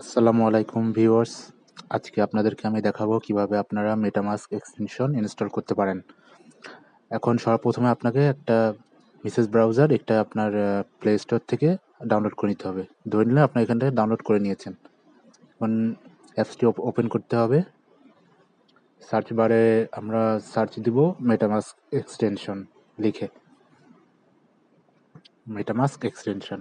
আসসালামু আলাইকুম ভিউয়ার্স। আজকে আপনাদেরকে আমি দেখাবো কীভাবে আপনারা মেটামাস্ক এক্সটেনশন ইনস্টল করতে পারেন। এখন সর্বপ্রথমে আপনাকে একটা মিসেস ব্রাউজার একটা আপনার প্লে স্টোর থেকে ডাউনলোড করে নিতে হবে। ধরে নিলে আপনার এখান থেকে ডাউনলোড করে নিয়েছেন। এখন অ্যাপসটি ওপেন করতে হবে। সার্চ বারে আমরা সার্চ দিব মেটামাস্ক এক্সটেনশন লিখে। মেটামাস্ক এক্সটেনশন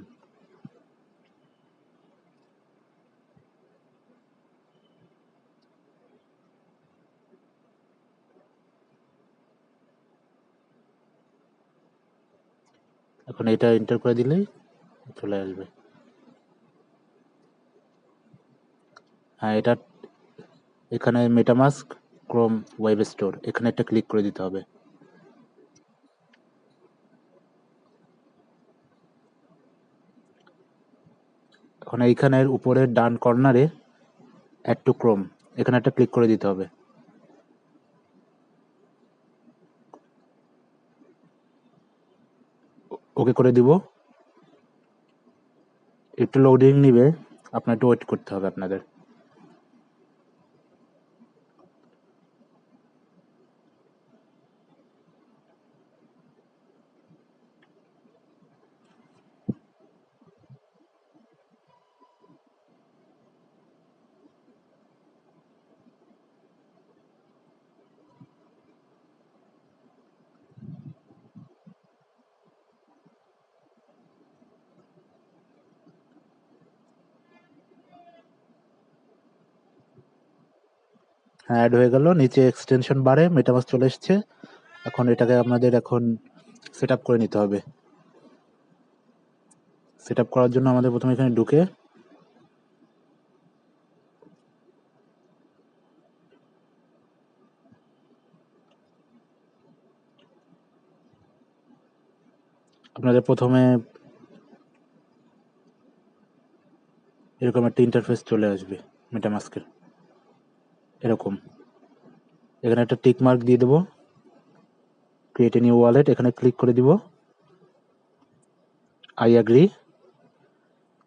এখন এটা এন্টার করে দিলেই চলে আসবে। হ্যাঁ এটা এখানে মেটামাস্ক ক্রোম ওয়েব স্টোর এখানে একটা ক্লিক করে দিতে হবে। এখন এইখানের উপরের ডান কর্নারে অ্যাড টু ক্রোম এখানে একটা ক্লিক করে দিতে হবে। ওকে করে দিব। একটু লোডিং নিবে। আপনার একটু ওয়েট করতে হবে আপনাদের। অ্যাড হয়ে গেল, নিচে এক্সটেনশন বারে মেটামাস চলে এসছে। এখন এটাকে আপনাদের এখন সেট করে নিতে হবে। সেট করার জন্য আমাদের প্রথমে এখানে ঢুকে আপনাদের প্রথমে এরকম একটা ইন্টারফেস চলে আসবে মেটামাস্কের এরকম। এখানে একটা টিক মার্ক দিয়ে দেবো। ক্রিয়েট এ নিউ ওয়ালেট এখানে ক্লিক করে দিব। আই অ্যাগ্রি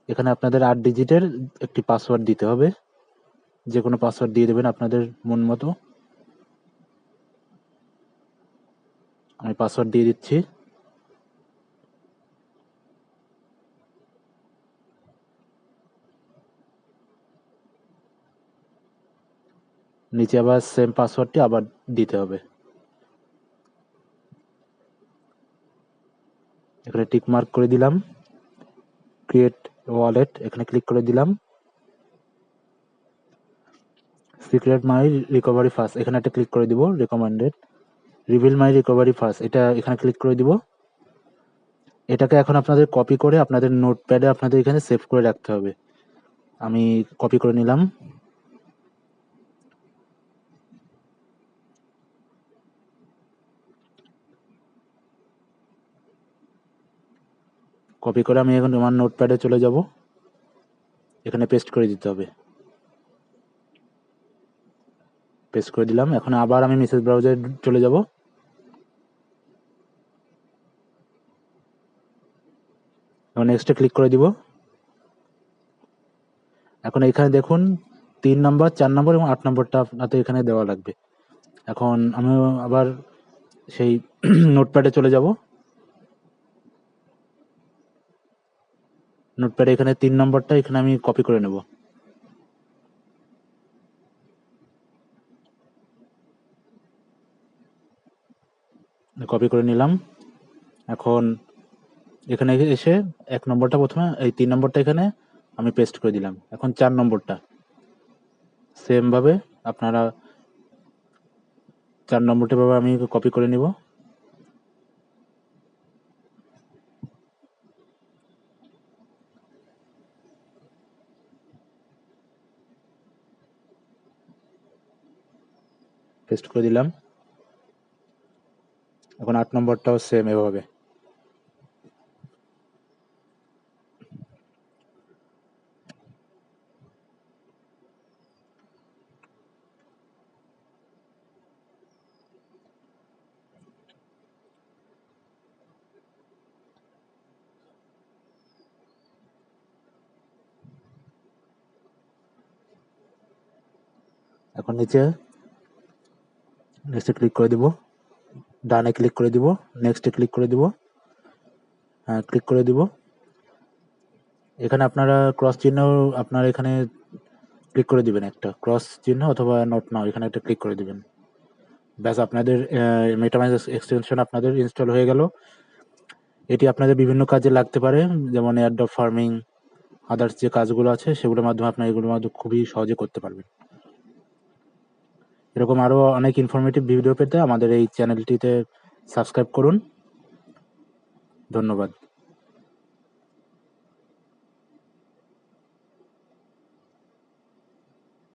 এখানে আপনাদের আট ডিজিটের একটি পাসওয়ার্ড দিতে হবে। যে কোনো পাসওয়ার্ড দিয়ে দেবেন আপনাদের মন মতো। আমি পাসওয়ার্ড দিয়ে দিচ্ছি। নিচে আবার সেম পাসওয়ার্ডটি আবার দিতে হবে। এখানে টিক মার্ক করে দিলাম। ক্রিয়েট ওয়ালেট এখানে ক্লিক করে দিলাম। সিক্রেট মাই রিকভারি ফার্স্ট এখানে একটা ক্লিক করে দিব recommended reveal my recovery first এটা এখানে ক্লিক করে দিব। এটাকে এখন আপনাদের কপি করে আপনাদের নোটপ্যাডে আপনাদের এখানে সেভ করে রাখতে হবে। আমি কপি করে নিলাম। কপি করে আমি এখন আমার নোটপ্যাডে চলে যাব। এখানে পেস্ট করে দিতে হবে। পেস্ট করে দিলাম। এখন আবার আমি মেসেজ ব্রাউজারে চলে যাব। এখন নেক্সটে ক্লিক করে দিব। এখন এখানে দেখুন, তিন নম্বর চার নম্বর এবং আট নম্বরটা আপনাদের এখানে দেওয়া লাগবে। এখন আমি আবার সেই নোটপ্যাডে চলে যাব। নোটপ্যাড এখানে তিন নম্বরটা, এখানে আমি কপি করে নেব। কপি করে নিলাম। এখন এখানে এসে এক নম্বরটা প্রথমে, এই তিন নম্বরটা এখানে আমি পেস্ট করে দিলাম। এখন চার নম্বরটা। সেম ভাবে আপনারা চার নম্বরটা ভাবে আমি কপি করে নিব। পেস্ট করে দিলাম। এখন আট নম্বরটাও সেম এভাবে। এখন নিচে নেক্সটে ক্লিক করে দিব। ডানে ক্লিক করে দিব। নেক্সটে ক্লিক করে দিব। হ্যাঁ ক্লিক করে দিব। এখানে আপনারা ক্রস চিহ্ন আপনার এখানে ক্লিক করে দিবেন একটা। ক্রস চিহ্ন অথবা নোট নাও এখানে একটা ক্লিক করে দিবেন। ব্যাস, আপনাদের মেটামাইজ এক্সটেনশন আপনাদের ইনস্টল হয়ে গেল। এটি আপনাদের বিভিন্ন কাজে লাগতে পারে, যেমন এয়ারড্রপ ফার্মিং আদার্স যে কাজগুলো আছে, সেগুলোর মাধ্যমে আপনার এগুলোর মাধ্যমে খুবই সহজে করতে পারবেন। এরকম আরও অনেক ইনফরমেটিভ ভিডিও পেতে আমাদের এই চ্যানেলটিতে সাবস্ক্রাইব করুন। ধন্যবাদ।